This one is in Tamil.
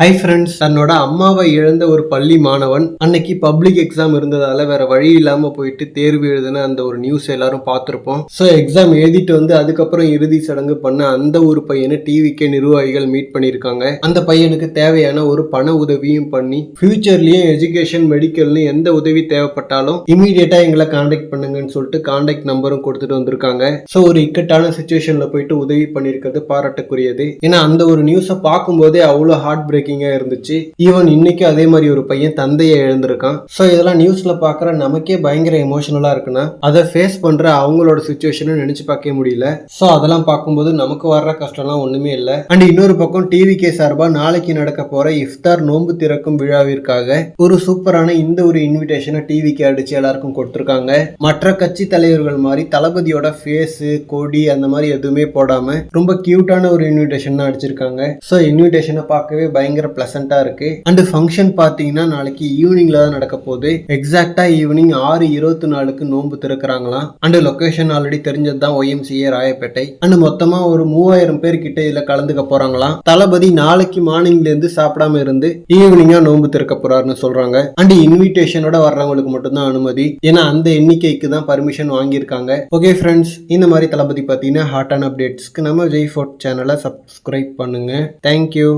ஹை ஃப்ரெண்ட்ஸ் தன்னோட அம்மாவை இழந்த ஒரு பள்ளி மாணவன் அன்னைக்கு பப்ளிக் எக்ஸாம் இருந்ததால வேற வழி இல்லாம போயிட்டு தேர்வு எழுதின அந்த ஒரு நியூஸ் எல்லாரும் பார்த்துருப்போம். ஸோ எக்ஸாம் எழுதிட்டு வந்து அதுக்கப்புறம் இறுதி சடங்கு பண்ண அந்த ஒரு பையனை டிவிக்கே நிர்வாகிகள் மீட் பண்ணியிருக்காங்க. அந்த பையனுக்கு தேவையான ஒரு பண உதவியும் பண்ணி ஃபியூச்சர்லயும் எஜுகேஷன் மெடிக்கல்னு எந்த உதவி தேவைப்பட்டாலும் இமீடியட்டா எங்களை கான்டாக்ட் பண்ணுங்கன்னு சொல்லிட்டு கான்டாக்ட் நம்பரும் கொடுத்துட்டு வந்திருக்காங்க. ஸோ ஒரு இக்கட்டான சுச்சுவேஷன்ல போயிட்டு உதவி பண்ணியிருக்கிறது பாராட்டக்குரியது. ஏன்னா அந்த ஒரு நியூஸை பார்க்கும்போதே அவ்வளோ ஹார்ட் பிரேக்கிங்கா இருந்துச்சு. ஈவன் இன்னைக்கு அதே மாதிரி ஒரு பையன் தந்தையை இழந்திருக்கான். ஸோ இதெல்லாம் நியூஸ்ல பார்க்குற நமக்கே பயங்கர எமோஷனலாக இருக்குன்னா அதை ஃபேஸ் பண்ற அவங்களோட சுச்சுவேஷனை நினைச்சு பார்க்க முடியல. ஸோ அதெல்லாம் பார்க்கும்போது நமக்கு வர்ற கஷ்டம்லாம் ஒண்ணுமே இல்லை. அண்ட் இன்னொரு பக்கம் டிவிகே சார்பா நாளைக்கு நடக்க போற இஃப்தார் நோன்பு திறக்கும் விழாவிற்காக ஒரு சூப்பரான இந்த ஒரு இன்விடேஷனை டிவிக்கு அடிச்சு எல்லாருக்கும் கொடுத்துருக்காங்க. மற்ற கட்சி தலைவர்கள் மாதிரி தளபதியோட ஃபேஸு கொடி அந்த மாதிரி எதுவுமே போடாம ரொம்ப கியூட்டான ஒரு இன்விடேஷன் தான் அடிச்சிருக்காங்க. ஸோ இன்விடேஷனை பார்க்கவே பயங்கர பிளசண்டா இருக்கு. அண்ட் ஃபங்க்ஷன் பார்த்தீங்கன்னா நாளைக்கு ஈவினிங்ல தான் நடக்க போகுது. எக்ஸாக்டா ஈவினிங் ஆறு இருபத்தி நாலுக்கு நோன்பு திறக்கிறாங்களாம் அண்ட் லொக்கேஷன் ஆல்ரெடி தெரிஞ்சது தான் ஒய்எம்சிஏ ராயப்பேட்டை. அண்ட் மொத்தமா ஒரு மூவாயிரம் பேர் கிட்ட இதுல கலந்துக்க போறாங்களாம் தளபதி நாளைக்கு மார்னிங்ல இருந்து சாப்பிடாம இருந்து ஈவினிங்கா நோன்பு திறக்க போறாருன்னு சொல்றாங்க. அண்ட் இன்விடேஷனோட வர்றவங்களுக்கு மட்டும்தான் அனுமதி. ஏன்னா அந்த எண்ணிக்கைக்கு தான் பர்மிஷன் வாங்கியிருக்காங்க. ஓகே ஃப்ரெண்ட்ஸ் இந்த மாதிரி தளபதி பார்த்தீங்கன்னா ஹாட் அண்ட் அப்டேட்ஸ்க்கு நம்ம ஜெய் ஃபோர்ட் சேனலை சப்ஸ்கிரைப் பண்ணுங்க. Thank you